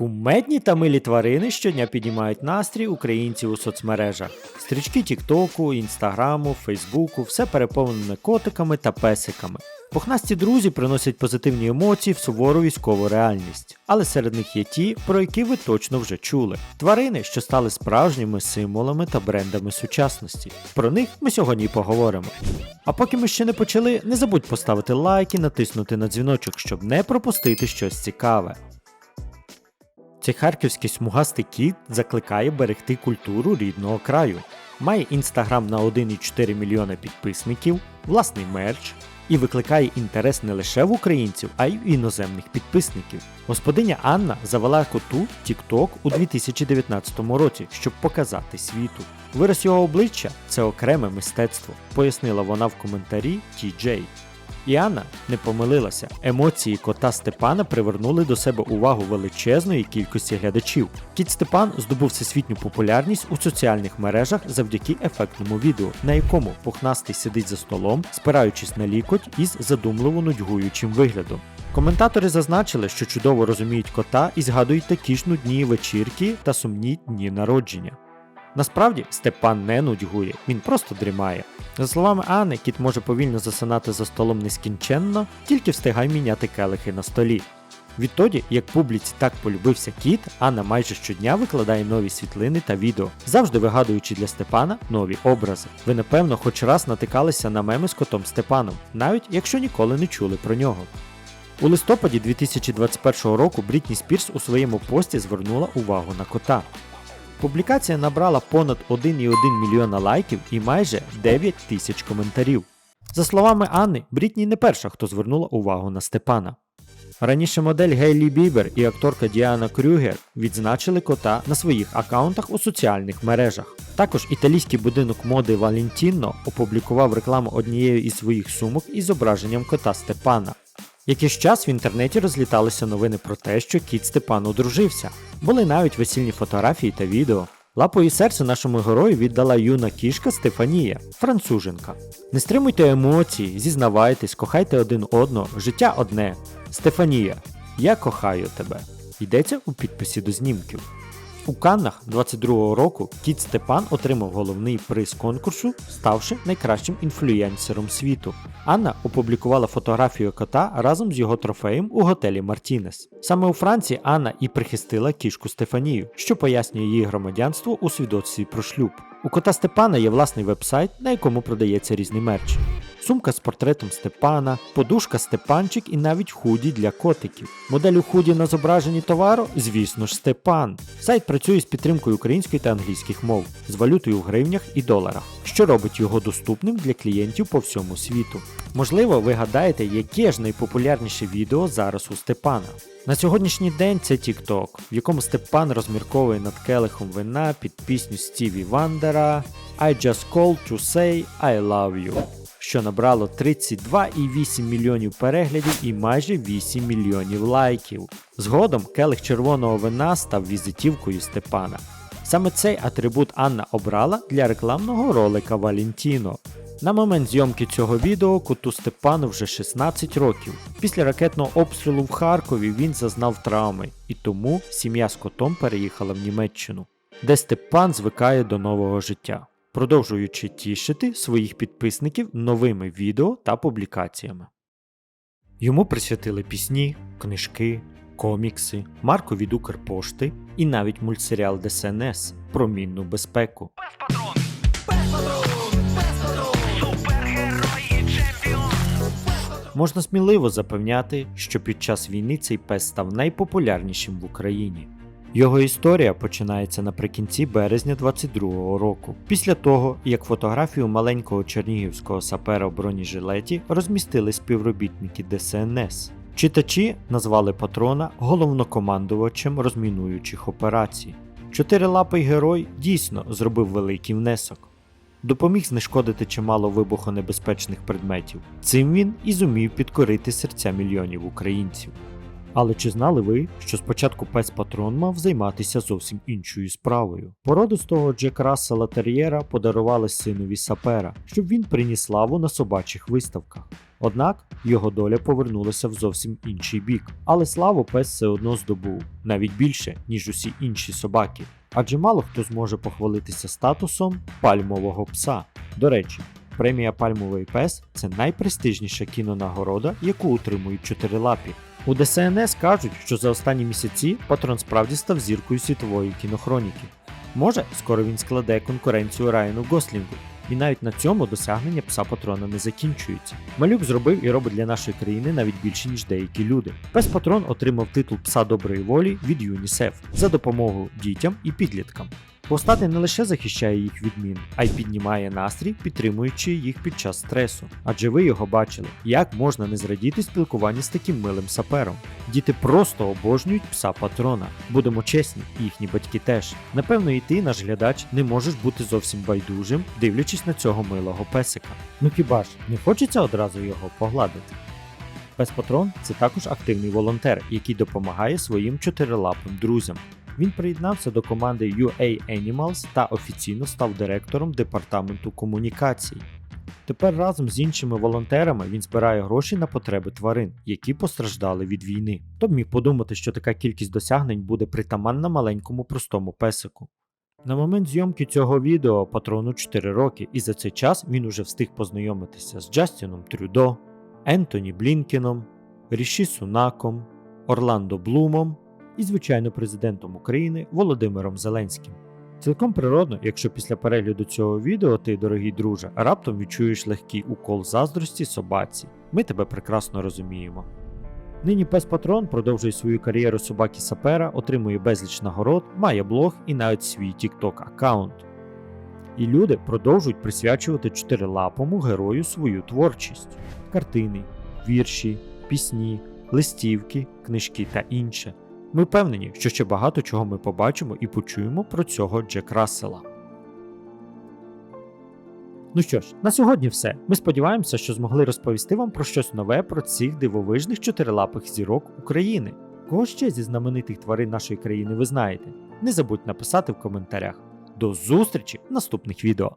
Кумедні та милі тварини щодня піднімають настрій українців у соцмережах. Стрічки Тіктоку, Інстаграму, Фейсбуку, все переповнене котиками та песиками. Пухнасті друзі приносять позитивні емоції в сувору військову реальність, але серед них є ті, про які ви точно вже чули. Тварини, що стали справжніми символами та брендами сучасності. Про них ми сьогодні поговоримо. А поки ми ще не почали, не забудь поставити лайк і натиснути на дзвіночок, щоб не пропустити щось цікаве. Цей харківський смугастий кіт закликає берегти культуру рідного краю. Має інстаграм на 1,4 мільйона підписників, власний мерч і викликає інтерес не лише в українців, а й в іноземних підписників. Господиня Анна завела коту TikTok у 2019 році, щоб показати світу. Вираз його обличчя це окреме мистецтво, пояснила вона в коментарі TJ. І Анна не помилилася. Емоції кота Степана привернули до себе увагу величезної кількості глядачів. Кіт Степан здобув всесвітню популярність у соціальних мережах завдяки ефектному відео, на якому пухнастий сидить за столом, спираючись на лікоть із задумливо нудьгуючим виглядом. Коментатори зазначили, що чудово розуміють кота і згадують такі ж нудні вечірки та сумні дні народження. Насправді Степан не нудьгує, він просто дрімає. За словами Анни, кіт може повільно засинати за столом нескінченно, тільки встигай міняти келихи на столі. Відтоді, як публіці так полюбився кіт, Анна майже щодня викладає нові світлини та відео, завжди вигадуючи для Степана нові образи. Ви напевно хоч раз натикалися на меми з котом Степаном, навіть якщо ніколи не чули про нього. У листопаді 2021 року Брітні Спірс у своєму пості звернула увагу на кота. Публікація набрала понад 1,1 мільйона лайків і майже 9 тисяч коментарів. За словами Анни, Брітні не перша, хто звернула увагу на Степана. Раніше модель Гейлі Бібер і акторка Діана Крюгер відзначили кота на своїх аккаунтах у соціальних мережах. Також італійський будинок моди Valentino опублікував рекламу однієї із своїх сумок із зображенням кота Степана. Якийсь час в інтернеті розліталися новини про те, що кіт Степан одружився. Були навіть весільні фотографії та відео. Лапу і серце нашому герою віддала юна кішка Стефанія, француженка. Не стримуйте емоцій, зізнавайтесь, кохайте один одного, життя одне. Стефанія, я кохаю тебе. Йдеться у підписі до знімків. У Каннах 22-го року кіт Степан отримав головний приз конкурсу, ставши найкращим інфлюєнсером світу. Анна опублікувала фотографію кота разом з його трофеєм у готелі Мартінес. Саме у Франції Анна і прихистила кішку Стефанію, що пояснює її громадянство у свідоцтві про шлюб. У кота Степана є власний вебсайт, на якому продається різний мерч. Сумка з портретом Степана, подушка Степанчик і навіть худі для котиків. Модель у худі на зображенні товару, звісно ж, Степан. Сайт працює з підтримкою української та англійських мов, з валютою в гривнях і доларах, що робить його доступним для клієнтів по всьому світу. Можливо, ви гадаєте, яке ж найпопулярніше відео зараз у Степана. На сьогоднішній день це TikTok, в якому Степан розмірковує над келихом вина під пісню Стіві Вандера I just called to say I love you, що набрало 32,8 мільйонів переглядів і майже 8 мільйонів лайків. Згодом келих червоного вина став візитівкою Степана. Саме цей атрибут Анна обрала для рекламного ролика Валентіно. На момент зйомки цього відео коту Степану вже 16 років. Після ракетного обстрілу в Харкові він зазнав травми, і тому сім'я з котом переїхала в Німеччину, де Степан звикає до нового життя, продовжуючи тішити своїх підписників новими відео та публікаціями. Йому присвятили пісні, книжки, комікси, марку від Укрпошти і навіть мультсеріал ДСНС про мінну безпеку. Можна сміливо запевняти, що під час війни цей пес став найпопулярнішим в Україні. Його історія починається наприкінці березня 22-го року, після того, як фотографію маленького чернігівського сапера в бронежилеті розмістили співробітники ДСНС. Читачі назвали патрона головнокомандувачем розмінуючих операцій. Чотирилапий герой дійсно зробив великий внесок. Допоміг знешкодити чимало вибухонебезпечних предметів. Цим він і зумів підкорити серця мільйонів українців. Але чи знали ви, що спочатку пес патрон мав займатися зовсім іншою справою? Породистого Джек Рассела Тер'єра подарували синові сапера, щоб він приніс славу на собачих виставках. Однак його доля повернулася в зовсім інший бік, але славу пес все одно здобув навіть більше, ніж усі інші собаки. Адже мало хто зможе похвалитися статусом пальмового пса. До речі, премія Пальмовий пес це найпрестижніша кінонагорода, яку отримують чотирилапі. У ДСНС кажуть, що за останні місяці патрон справді став зіркою світової кінохроніки. Може, скоро він складе конкуренцію Райану Гослінгу, і навіть на цьому досягнення пса патрона не закінчуються. Малюк зробив і робить для нашої країни навіть більше, ніж деякі люди. Пес патрон отримав титул пса доброї волі від ЮНІСЕФ за допомогу дітям і підліткам. Постати не лише захищає їх від мін, а й піднімає настрій, підтримуючи їх під час стресу. Адже ви його бачили, як можна не зрадіти спілкуванні з таким милим сапером. Діти просто обожнюють пса патрона. Будемо чесні, їхні батьки теж. Напевно, і ти, наш глядач, не можеш бути зовсім байдужим, дивлячись на цього милого песика. Ну хіба ж не хочеться одразу його погладити? Пес Патрон це також активний волонтер, який допомагає своїм чотирилапим друзям. Він приєднався до команди UA Animals та офіційно став директором департаменту комунікацій. Тепер разом з іншими волонтерами він збирає гроші на потреби тварин, які постраждали від війни. Хто б міг подумати, що така кількість досягнень буде притаманна маленькому простому песику. На момент зйомки цього відео патрону 4 роки, і за цей час він уже встиг познайомитися з Джастіном Трюдо, Ентоні Блінкеном, Ріші Сунаком, Орландо Блумом і, звичайно, президентом України Володимиром Зеленським. Цілком природно, якщо після перегляду цього відео ти, дорогий друже, раптом відчуєш легкий укол заздрості собаці. Ми тебе прекрасно розуміємо. Нині пес Патрон продовжує свою кар'єру собаки сапера, отримує безліч нагород, має блог і навіть свій TikTok аккаунт. І люди продовжують присвячувати чотирилапому герою свою творчість: картини, вірші, пісні, листівки, книжки та інше. Ми впевнені, що ще багато чого ми побачимо і почуємо про цього Джек Рассела. Ну що ж, на сьогодні все. Ми сподіваємося, що змогли розповісти вам про щось нове про цих дивовижних чотирилапих зірок України. Кого ще зі знаменитих тварин нашої країни ви знаєте? Не забудь написати в коментарях. До зустрічі в наступних відео!